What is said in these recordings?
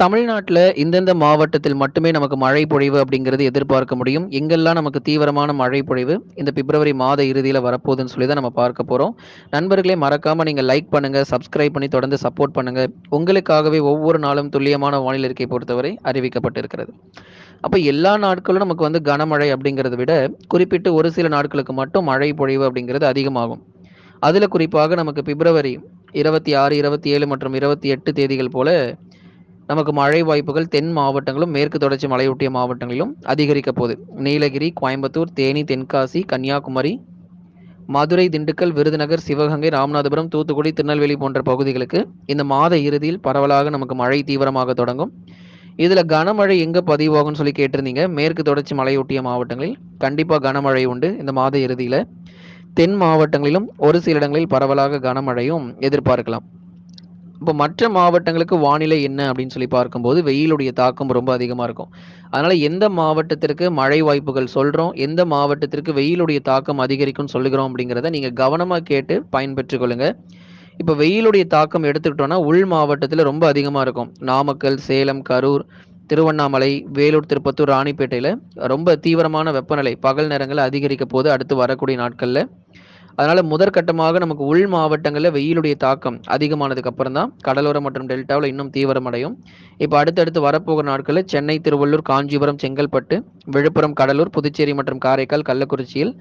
தமிழ்நாட்டில் இந்தந்த மாவட்டத்தில் மட்டுமே நமக்கு மழை பொழிவு அப்படிங்கிறது எதிர்பார்க்க முடியும். எங்கெல்லாம் நமக்கு தீவிரமான மழை பொழிவு இந்த பிப்ரவரி மாத இறுதியில் வரப்போகுதுன்னு சொல்லி தான் நம்ம பார்க்க போகிறோம் நண்பர்களே மறக்காமல் நீங்கள் லைக் பண்ணுங்கள் சப்ஸ்கிரைப் பண்ணி தொடர்ந்து சப்போர்ட் பண்ணுங்கள் உங்களுக்காகவே ஒவ்வொரு நாளும் துல்லியமான வானிலை இருக்கை பொறுத்தவரை அறிவிக்கப்பட்டிருக்கிறது. அப்போ எல்லா நாட்களும் நமக்கு வந்து கனமழை அப்படிங்கிறத விட, குறிப்பிட்டு ஒரு சில நாட்களுக்கு மட்டும் மழை பொழிவு அப்படிங்கிறது அதிகமாகும். அதில் குறிப்பாக நமக்கு பிப்ரவரி 26, 27 மற்றும் 28 தேதிகள் போல நமக்கு மழை வாய்ப்புகள் தென் மாவட்டங்களும், மேற்கு தொடர்ச்சி மலையொட்டிய மாவட்டங்களிலும் அதிகரிக்க போகுது. நீலகிரி, கோயம்புத்தூர், தேனி, தென்காசி, கன்னியாகுமரி, மதுரை, திண்டுக்கல், விருதுநகர், சிவகங்கை, ராமநாதபுரம், தூத்துக்குடி, திருநெல்வேலி போன்ற பகுதிகளுக்கு இந்த மாத இறுதியில் பரவலாக நமக்கு மழை தீவிரமாக தொடங்கும். இதில் கனமழை எங்கே பதிவாகும்னு சொல்லி கேட்டிருந்தீங்க. மேற்கு தொடர்ச்சி மலையொட்டிய மாவட்டங்களில் கண்டிப்பாக கனமழை உண்டு இந்த மாத இறுதியில் தென் மாவட்டங்களிலும் ஒரு சில இடங்களில் பரவலாக கனமழையும் எதிர்பார்க்கலாம். இப்போ மற்ற மாவட்டங்களுக்கு வானிலை என்ன அப்படின்னு சொல்லி பார்க்கும்போது, வெயிலுடைய தாக்கம் ரொம்ப அதிகமாக இருக்கும். அதனால் எந்த மாவட்டத்திற்கு மழை வாய்ப்புகள் சொல்கிறோம் எந்த மாவட்டத்திற்கு வெயிலுடைய தாக்கம் அதிகரிக்கும்னு சொல்லுகிறோம் அப்படிங்கிறத நீங்கள் கவனமாக கேட்டு பயன்பெற்றுக் கொள்ளுங்கள் இப்போ வெயிலுடைய தாக்கம் எடுத்துக்கிட்டோன்னா உள் மாவட்டத்தில் ரொம்ப அதிகமாக இருக்கும். நாமக்கல், சேலம், கரூர், திருவண்ணாமலை, வேலூர், திருப்பத்தூர், ராணிப்பேட்டையில் ரொம்ப தீவிரமான வெப்பநிலை பகல் நேரங்கள்ல அதிகரிக்க போது அடுத்து வரக்கூடிய நாட்களில் அதனால முதற்கட்டமாக நமக்கு உள் மாவட்டங்களில் வெயிலுடைய தாக்கம் அதிகமானதுக்கு அப்புறம் தான் கடலோரம் மற்றும் டெல்டாவில் இன்னும் தீவிரமடையும். இப்போ அடுத்தடுத்து வரப்போகிற நாட்களில் சென்னை, திருவள்ளூர், காஞ்சிபுரம், செங்கல்பட்டு, விழுப்புரம், கடலூர், புதுச்சேரி மற்றும் காரைக்கால், கள்ளக்குறிச்சியில்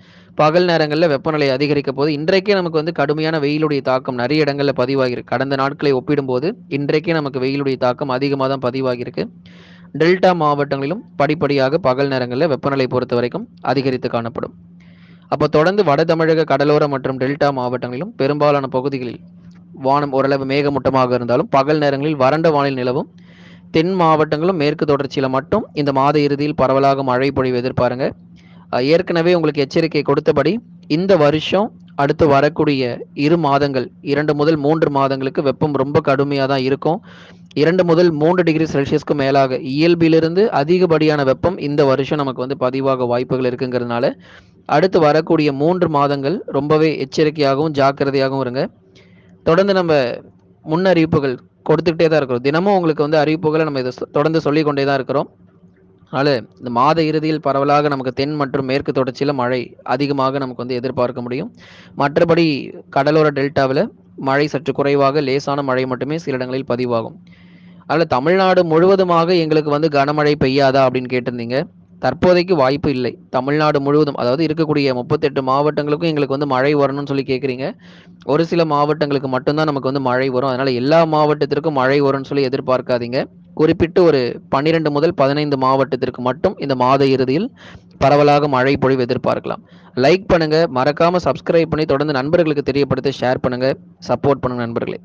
பகல் நேரங்களில் வெப்பநிலை அதிகரிக்க போது இன்றைக்கே நமக்கு வந்து கடுமையான வெயிலுடைய தாக்கம் நிறைய இடங்களில் பதிவாகிருக்கு கடந்த நாட்களை ஒப்பிடும்போது இன்றைக்கே நமக்கு வெயிலுடைய தாக்கம் அதிகமாக தான் பதிவாகியிருக்கு. டெல்டா மாவட்டங்களிலும் படிப்படியாக பகல் நேரங்களில் வெப்பநிலை பொறுத்தவரைக்கும் அதிகரித்து காணப்படும். அப்போ தொடர்ந்து வட தமிழக கடலோர மற்றும் டெல்டா மாவட்டங்களிலும் பெரும்பாலான பகுதிகளில் வானம் ஓரளவு மேகமூட்டமாக இருந்தாலும் பகல் நேரங்களில் வறண்ட வானில் நிலவும். தென் மாவட்டங்களும் மேற்கு தொடர்ச்சியில் மட்டும் இந்த மாத இறுதியில் பரவலாக மழை பொழிவு எதிர்பாருங்க. ஏற்கனவே உங்களுக்கு எச்சரிக்கை கொடுத்தபடி இந்த வருஷம் அடுத்து வரக்கூடிய இரு மாதங்கள் இரண்டு முதல் மூன்று மாதங்களுக்கு வெப்பம் ரொம்ப கடுமையாக தான் இருக்கும். இரண்டு முதல் மூன்று டிகிரி செல்சியஸ்க்கு மேலாக இயல்பிலிருந்து அதிகப்படியான வெப்பம் இந்த வருஷம் நமக்கு வந்து பதிவாக வாய்ப்புகள் இருக்குங்கிறதுனால, அடுத்து வரக்கூடிய மூன்று மாதங்கள் ரொம்பவே எச்சரிக்கையாகவும், ஜாக்கிரதையாகவும் இருங்க. தொடர்ந்து நம்ம முன்னறிவிப்புகள் கொடுத்துக்கிட்டே தான் இருக்கிறோம். தினமும் உங்களுக்கு வந்து அறிவிப்புகளை நம்ம இதை தொடர்ந்து சொல்லிக் கொண்டே தான் இருக்கிறோம். அதனால இந்த மாத இறுதியில் பரவலாக நமக்கு தென் மற்றும் மேற்கு தொடர்ச்சியில் மழை அதிகமாக நமக்கு வந்து எதிர்பார்க்க முடியும். மற்றபடி கடலோர டெல்டாவில் மழை சற்று குறைவாக லேசான மழை மட்டுமே சில இடங்களில் பதிவாகும். அதில் தமிழ்நாடு முழுவதுமாக எங்களுக்கு வந்து கனமழை பெய்யாதா அப்படின்னு கேட்டிருந்தீங்க. தற்போதைக்கு வாய்ப்பு இல்லை. தமிழ்நாடு முழுவதும் அதாவது இருக்கக்கூடிய 38 மாவட்டங்களுக்கும் எங்களுக்கு வந்து மழை வரணும்னு சொல்லி கேட்குறீங்க ஒரு சில மாவட்டங்களுக்கு மட்டும்தான் நமக்கு வந்து மழை வரும். அதனால் எல்லா மாவட்டத்திற்கும் மழை வரும்னு சொல்லி எதிர்பார்க்காதீங்க. குறிப்பிட்டு ஒரு 12 முதல் 15 மாவட்டத்திற்கு மட்டும் இந்த மாத இறுதியில் பரவலாக மழை பொழிவு எதிர்பார்க்கலாம். லைக் பண்ணுங்கள் மறக்காமல் சப்ஸ்கிரைப் பண்ணி தொடர்ந்து நண்பர்களுக்கு தெரியப்படுத்த ஷேர் பண்ணுங்கள் சப்போர்ட் பண்ணுங்கள் நண்பர்களே.